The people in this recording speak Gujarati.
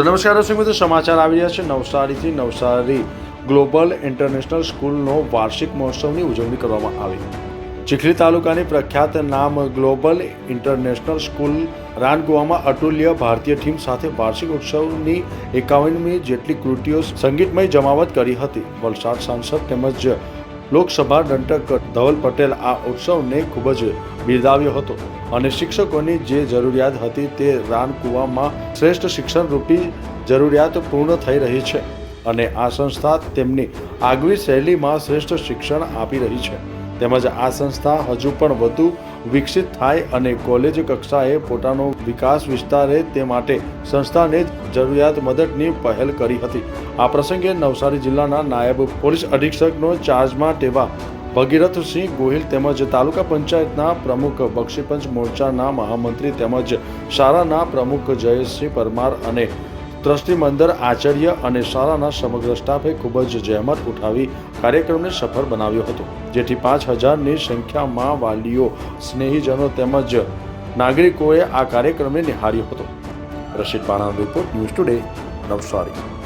તો નમસ્કાર દર્શક મિત્રો, સમાચાર આવી રહ્યા છે. નવસારીથી નવસારી ગ્લોબલ ઇન્ટરનેશનલ સ્કૂલનો વાર્ષિક મહોત્સવની ઉજવણી કરવામાં આવી. ચીખલી તાલુકાની પ્રખ્યાત નામ ગ્લોબલ ઇન્ટરનેશનલ સ્કૂલ રાનગોવામાં અતુલ્ય ભારતીય ટીમ સાથે વાર્ષિક ઉત્સવની એકાવનમી જેટલી કૃતિઓ સંગીતમય જમાવટ કરી હતી. વલસાડ સાંસદ તેમજ લોકસભા દંડક ધવલ પટેલ આ ઉત્સવને ખૂબ જ બિરદાવ્યો હતો અને શિક્ષકોની જે જરૂરિયાત હતી તે રાનકુવામાં શ્રેષ્ઠ શિક્ષણ રૂપી જરૂરિયાત પૂર્ણ થઈ રહી છે અને આ સંસ્થા તેમની આગવી શૈલીમાં શ્રેષ્ઠ શિક્ષણ આપી રહી છે. તેમજ આ સંસ્થા હજુ પણ વધુ વિકસિત થાય અને કોલેજ કક્ષાએ પોતાનો વિકાસ વિસ્તારે તે માટે સંસ્થાને જરૂરિયાત મદદની પહેલ કરી હતી. આ પ્રસંગે નવસારી જિલ્લાના નાયબ પોલીસ અધિક્ષકનો ચાર્જમાં તેવા ભગીરથસિંહ ગોહિલ તેમજ તાલુકા પંચાયતના પ્રમુખ બક્ષીપંચ મોરચાના મહામંત્રી તેમજ શાળાના પ્રમુખ જયેશસિંહ પરમાર અને ટ્રસ્ટી મંદર, આચાર્ય અને શાળાના સમગ્ર સ્ટાફે ખૂબ જ જહેમત ઉઠાવી કાર્યક્રમને સફળ બનાવ્યો હતો, જેથી પાંચ હજારની સંખ્યામાં વાલીઓ, સ્નેહીજનો તેમજ નાગરિકોએ આ કાર્યક્રમને નિહાળ્યો હતો. રશીદ પાણા રિપોર્ટ ન્યૂઝ ટુડે, નવસારી.